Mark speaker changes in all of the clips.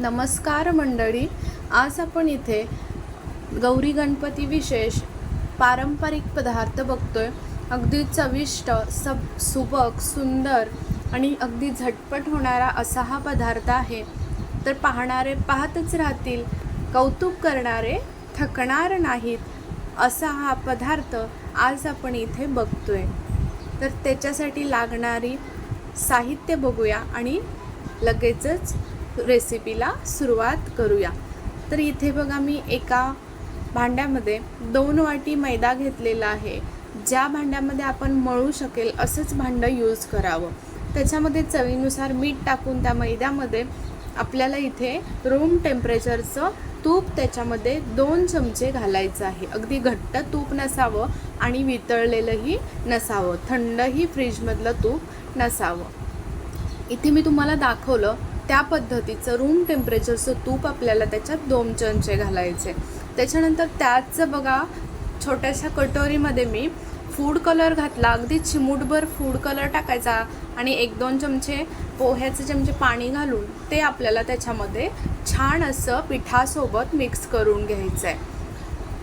Speaker 1: नमस्कार मंडळी. आज आपण इथे गौरी गणपती विशेष पारंपरिक पदार्थ बघतोय. अगदी चविष्ट सब सुबक सुंदर आणि अगदी झटपट होणारा असा हा पदार्थ आहे. तर पाहणारे पाहतच राहतील कौतुक करणारे थकणार नाहीत असा हा पदार्थ आज आपण इथे बघतोय. तर त्याच्यासाठी लागणारी साहित्य बघूया आणि लगेचच रेसिपीला सुरुवात करूया. तर इथे बघा मी एका भांड्यामध्ये दोन वाटी मैदा घेतलेला आहे. ज्या भांड्यामध्ये आपण मळू शकेल असंच भांडं यूज करावं. त्याच्यामध्ये चवीनुसार मीठ टाकून त्या मैद्यामध्ये आपल्याला इथे रूम टेम्परेचरचं तूप त्याच्यामध्ये दोन चमचे घालायचं आहे. अगदी घट्ट तूप नसावं आणि वितळलेलंही नसावं. थंडही फ्रीजमधलं तूप नसावं. इथे मी तुम्हाला दाखवलं त्या पद्धतीचं रूम टेम्परेचरचं तूप आपल्याला त्याच्यात दोन चमचे घालायचे. त्याच्यानंतर त्याचं बघा छोट्याशा कटोरीमध्ये मी फूड कलर घातला. अगदी चिमूटभर फूड कलर टाकायचा आणि एक दोन चमचे पोह्याचे चमचे पाणी घालून ते आपल्याला त्याच्यामध्ये छान असं पिठासोबत मिक्स करून घ्यायचं आहे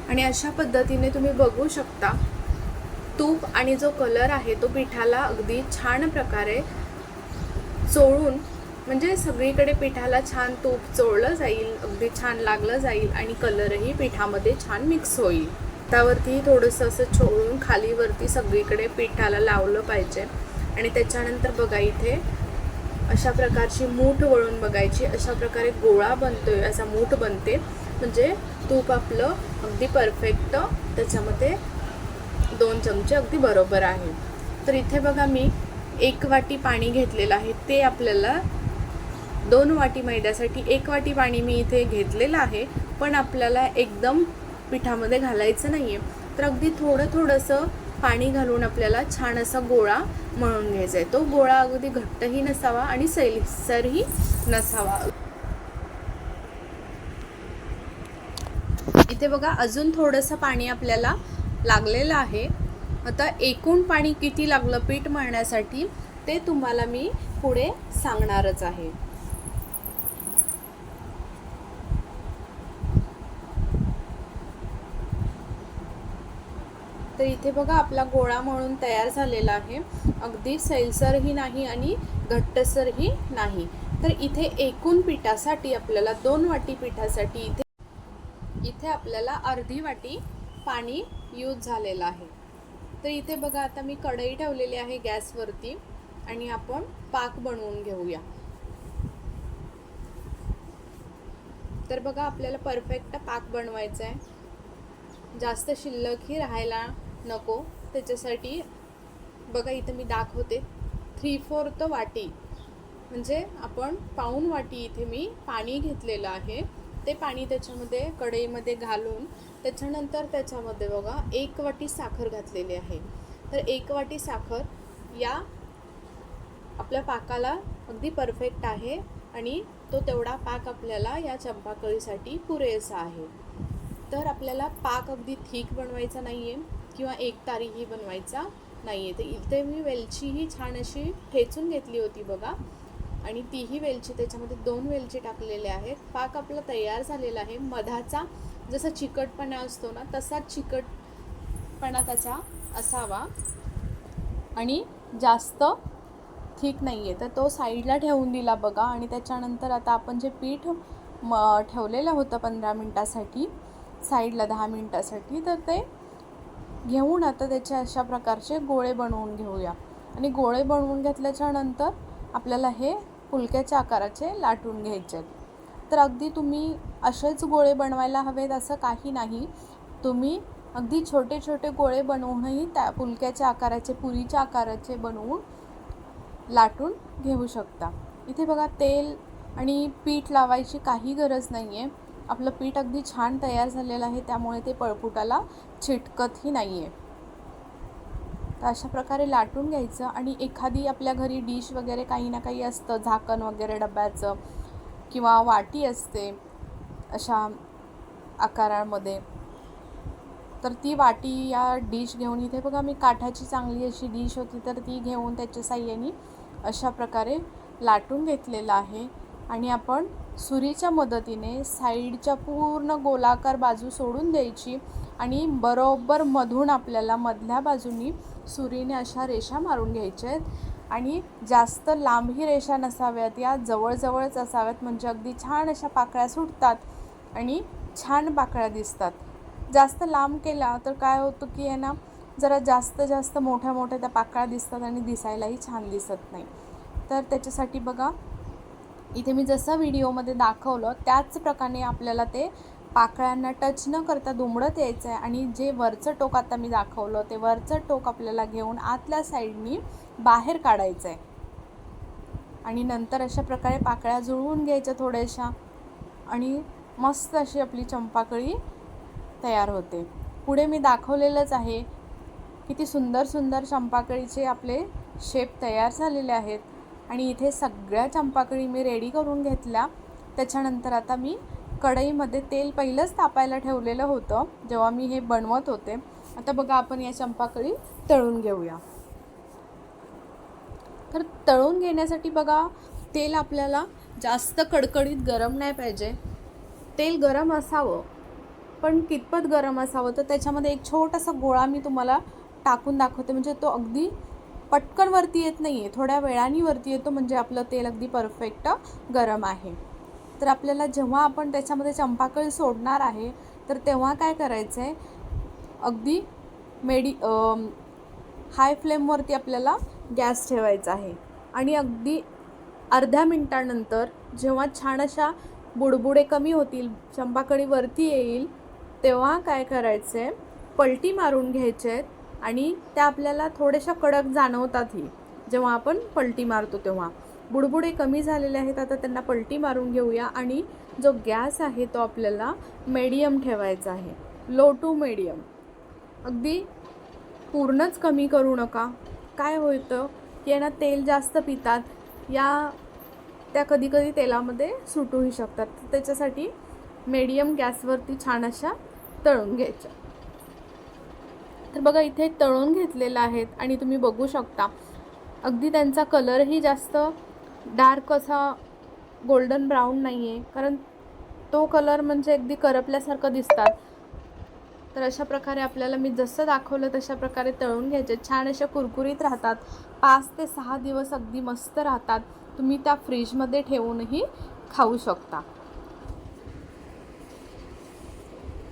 Speaker 1: आणि अशा पद्धतीने तुम्ही बघू शकता तूप आणि जो कलर आहे तो पिठाला अगदी छान प्रकारे चोळून म्हणजे सगळीकडे पिठाला छान तूप चोळलं जाईल अगदी छान लागलं जाईल आणि कलरही पिठामध्ये छान मिक्स होईल. त्यावरती थोडंसं असं चोळून खालीवरती सगळीकडे पिठाला लावलं पाहिजे. आणि त्याच्यानंतर बघा इथे अशा प्रकारची मूठ वळून बघायची अशा प्रकारे गोळा बनतोय असा मूठ बनते. म्हणजे तूप आपलं अगदी परफेक्ट त्याच्यामध्ये दोन चमचे अगदी बरोबर आहे. तर इथे बघा मी एक वाटी पाणी घेतलेलं आहे ते आपल्याला दोन वाटी मैद्यासाठी एक वाटी पाणी मी इथे घेतलेलं आहे पण आपल्याला एकदम पिठामध्ये घालायचं नाही आहे तर अगदी थोडं थोडंसं पाणी घालून आपल्याला छान असा गोळा मळून घ्यायचा आहे. तो गोळा अगदी घट्टही नसावा आणि सैलसरही नसावा. इथे बघा अजून थोडंसं पाणी आपल्याला लागलेलं आहे. आता एकूण पाणी किती लागलं पीठ मळण्यासाठी ते तुम्हाला मी पुढे सांगणारच आहे. तर इथे बघा आपला गोळा म्हणून तयार झालेला आहे. अगदी सैलसरही नाही आणि घट्टसरही नाही. तर इथे एकूण पिठासाठी आपल्याला दोन वाटी पिठासाठी इथे इथे आपल्याला अर्धी वाटी पाणी यूज झालेलं आहे. तर इथे बघा आता मी कढई ठेवलेली आहे गॅसवरती आणि आपण पाक बनवून घेऊया. तर बघा आपल्याला परफेक्ट पाक बनवायचा आहे जास्त शिल्लकही राहायला नको. त्याच्यासाठी बघा इथं मी दाखवते. थ्री फोर्थ वाटी. म्हणजे आपण पाऊण वाटी इथे मी पाणी घेतलेलं आहे. ते पाणी त्याच्यामध्ये कढईमध्ये घालून त्याच्यानंतर त्याच्यामध्ये बघा एक वाटी साखर घातलेली आहे. तर एक वाटी साखर या आपल्या पाकाला अगदी परफेक्ट आहे आणि तो तेवढा पाक आपल्याला या चंपाकळीसाठी पुरेसा आहे. तर आपल्याला पाक अगदी थीक बनवायचा नाही आहे किंवा एक तारीही बनवायचा नाही आहे तर इथे मी वेलचीही छान अशी ठेचून घेतली होती बघा. आणि तीही वेलची त्याच्यामध्ये दोन वेलची टाकलेले आहेत. पाक आपला तयार झालेला आहे. मधाचा जसा चिकटपणा असतो ना तसाच चिकटपणा त्याचा असावा. आणि जास्त ठीक नाही आहे तर तो साईडला ठेवून दिला बघा. आणि त्याच्यानंतर आता आपण जे पीठ म ठेवलेलं होतं पंधरा मिनटासाठी साईडला दहा मिनटासाठी तर ते घेऊन आता त्याचे अशा प्रकारचे गोळे बनवून घेऊया. आणि गोळे बनवून घेतल्याच्या नंतर आपल्याला हे फुलक्याच्या आकाराचे लाटून घ्यायचे आहेत. तर अगदी तुम्ही असेच गोळे बनवायला हवेत असं काही नाही. तुम्ही अगदी छोटे छोटे गोळे बनवूनही त्या फुलक्याच्या आकाराचे पुरीच्या आकाराचे बनवून लाटून घेऊ शकता. इथे बघा तेल आणि पीठ लावायची काही गरज नाही आहे आपलं पीठ अगदी छान तयार झालेलं आहे त्यामुळे ते पळपुटाला चिटकतही नाही आहे तर अशा प्रकारे लाटून घ्यायचं आणि एखादी आपल्या घरी डिश वगैरे काही ना काही असतं झाकण वगैरे डब्याचं किंवा वाटी असते अशा आकारामध्ये तर ती वाटी या डिश घेऊन इथे बघा मी काठाची चांगली अशी डिश होती तर ती घेऊन त्याच्या साह्याने अशा प्रकारे लाटून घेतलेलं आहे. आणि आपण सुरीच्या मदतीने साईडच्या पूर्ण गोलाकार बाजू सोडून द्यायची आणि बरोबर मधून आपल्याला मधल्या बाजूनी सुरीने अशा रेषा मारून घ्यायच्या आहेत. आणि जास्त लांबही रेषा नसाव्यात या जवळजवळच असाव्यात म्हणजे अगदी छान अशा पाकळ्या सुटतात आणि छान पाकळ्या दिसतात. जास्त लांब केला तर काय होतं की आहे ना जरा जास्त जास्त मोठ्या मोठ्या त्या पाकळ्या दिसतात आणि दिसायलाही छान दिसत नाही. तर त्याच्यासाठी बघा इथे मी जसं व्हिडिओमध्ये दाखवलं त्याच प्रकारे आपल्याला ते पाकळ्यांना टच न करता दुमडत यायचं आहे. आणि जे वरचं टोक आता मी दाखवलं ते वरचं टोक आपल्याला घेऊन आतल्या साईडनी बाहेर काढायचं आहे. आणि नंतर अशा प्रकारे पाकळ्या जुळवून घ्यायच्या थोड्याशा. आणि मस्त अशी आपली चंपाकळी तयार होते. पुढे मी दाखवलेलंच आहे किती सुंदर सुंदर चंपाकळीचे आपले शेप तयार झालेले आहेत. आणि इथे सगळ्या चंपाकळी मी रेडी करून घेतल्या. त्याच्यानंतर आता मी कढईमध्ये तेल पहिलंच तापायला ठेवलेलं होतं जेव्हा मी हे बनवत होते. आता बघा आपण या चंपाकळी तळून घेऊया. तर तळून घेण्यासाठी बघा तेल आपल्याला जास्त कडकडीत गरम नाही पाहिजे. तेल गरम असावं पण कितपत गरम असावं? तर त्याच्यामध्ये एक छोटासा गोळा मी तुम्हाला टाकून दाखवते. म्हणजे तो अगदी पटकन वरती येत नाही आहे थोड्या वेळाने वरती येतो म्हणजे आपलं तेल अगदी परफेक्ट गरम आहे. तर आपल्याला जेव्हा आपण त्याच्यामध्ये चंपाकळी सोडणार आहे तर तेव्हा काय करायचं आहे अगदी मेडी हाय फ्लेमवरती आपल्याला गॅस ठेवायचा आहे. आणि अगदी अर्ध्या मिनटानंतर जेव्हा छान अशा बुडबुडे कमी होतील चंपाकळी वरती येईल तेव्हा काय करायचं आहे पलटी मारून घ्यायचे आहेत. आणि त्या आपल्याला थोड्याशा कडक जाणवतातही जेव्हा आपण पलटी मारतो तेव्हा. बुडबुडे कमी झालेले आहेत आता त्यांना पलटी मारून घेऊया आणि जो गॅस आहे तो आपल्याला मीडियम ठेवायचा आहे. लो टू मीडियम अगदी पूर्णच कमी करू नका. काय होतं की यांना तेल जास्त पितात. या त्या कधीकधी तेलामध्ये सुटूही शकतात. तर त्याच्यासाठी मीडियम गॅसवरती छान अशा तळून घ्यायच्या. तर बघा इथे तळून घेतलेलं आहेत आणि तुम्ही बघू शकता. अगदी त्यांचा कलरही जास्त डार्क असा गोल्डन ब्राऊन नाही आहे कारण तो कलर म्हणजे अगदी करपल्यासारखं दिसतात. तर अशा प्रकारे आपल्याला मी जसं दाखवलं तशा प्रकारे तळून घ्यायचे. छान अशा कुरकुरीत राहतात. पाच ते सहा दिवस अगदी मस्त राहतात. तुम्ही त्या फ्रीजमध्ये ठेवूनही खाऊ शकता.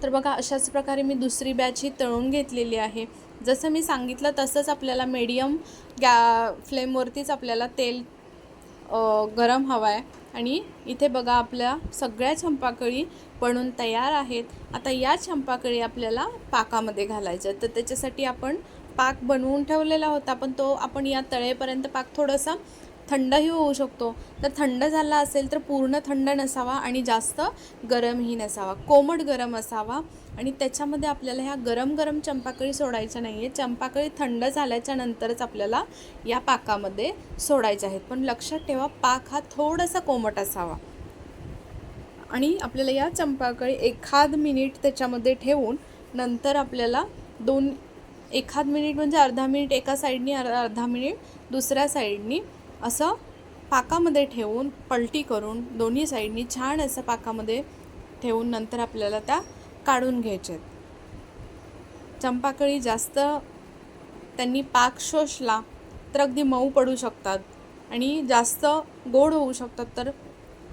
Speaker 1: तर बघा अशाच प्रकारे मी दुसरी बॅच ही तळून घेतलेली आहे. जसं मी सांगितलं तसंच आपल्याला मीडियम गॅ फ्लेमवरतीच आपल्याला तेल गरम हवा आहे आणि इथे बघा आपल्या सगळ्या चंपाकळी बनून तयार आहेत. आता या चंपाकळी आपल्याला पाकामध्ये घालायच्या तर त्याच्यासाठी आपण पाक बनवून ठेवलेला होता पण तो आपण या तळेपर्यंत पाक थोडासा थंडही होऊ शकतो. तर थंड झाला असेल तर पूर्ण थंड नसावा आणि जास्त गरमही नसावा. कोमट गरम असावा. आणि त्याच्यामध्ये आपल्याला ह्या गरम गरम चंपाकळी सोडायच्या नाही आहे चंपाकळी थंड झाल्याच्या नंतरच आपल्याला या पाकामध्ये सोडायच्या आहेत. पण लक्षात ठेवा पाक हा थोडासा कोमट असावा. आणि आपल्याला या चंपाकळी एखाद मिनिट त्याच्यामध्ये ठेवून नंतर आपल्याला दोन एखाद मिनिट म्हणजे अर्धा मिनिट एका साईडनी अर्धा अर्धा मिनिट दुसऱ्या साईडनी असं पाकामध्ये ठेवून पलटी करून दोन्ही साईडनी छान असं पाकामध्ये ठेवून नंतर आपल्याला त्या काढून घ्यायच्या आहेत. चंपाकळी जास्त त्यांनी पाक शोषला तर अगदी मऊ पडू शकतात आणि जास्त गोड होऊ शकतात तर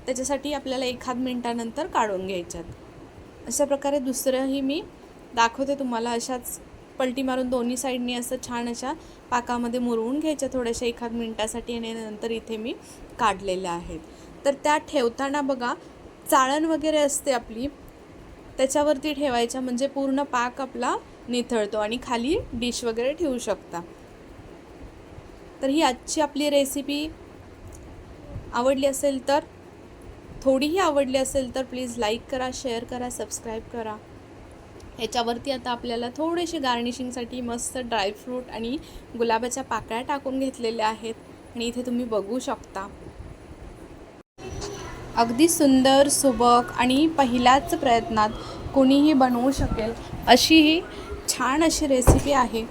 Speaker 1: त्याच्यासाठी आपल्याला एखाद मिनटानंतर काढून घ्यायच्यात. अशा प्रकारे दुसरंही मी दाखवते तुम्हाला अशाच पलटी मारून दोन्ही साईडनी असं छान अशा पाकामध्ये मुरवून घ्यायच्या थोड्याशा एखाद मिनटासाठी आणि नंतर इथे मी काढलेल्या आहेत. तर त्या ठेवताना बघा चाळण वगैरे असते आपली त्याच्यावरती ठेवायच्या म्हणजे पूर्ण पाक आपला निथळतो आणि खाली डिश वगैरे ठेवू शकता. तर ही आजची आपली रेसिपी आवडली असेल तर थोडीही आवडली असेल तर प्लीज लाईक करा शेअर करा सबस्क्राईब करा. ह्याच्यावरती आता आपल्याला थोडेसे गार्निशिंगसाठी मस्त ड्रायफ्रूट आणि गुलाबाच्या पाकळ्या टाकून घेतलेल्या आहेत. आणि इथे तुम्ही बघू शकता. अगदी सुंदर सुबक आणि पहिल्याच प्रयत्नात कोणीही बनवू शकेल अशी ही छान अशी रेसिपी आहे.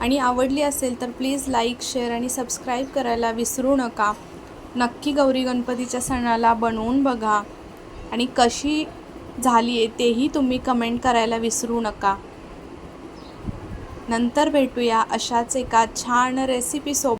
Speaker 1: आणि आवडली असेल तर प्लीज लाईक शेअर आणि सबस्क्राईब करायला विसरू नका. नक्की गौरी गणपतीच्या सणाला बनवून बघा. आणि कशी झाली आहे तेही तुम्ही कमेंट करायला विसरू नका. नंतर भेटूया अशाच एका छान रेसिपीसोबत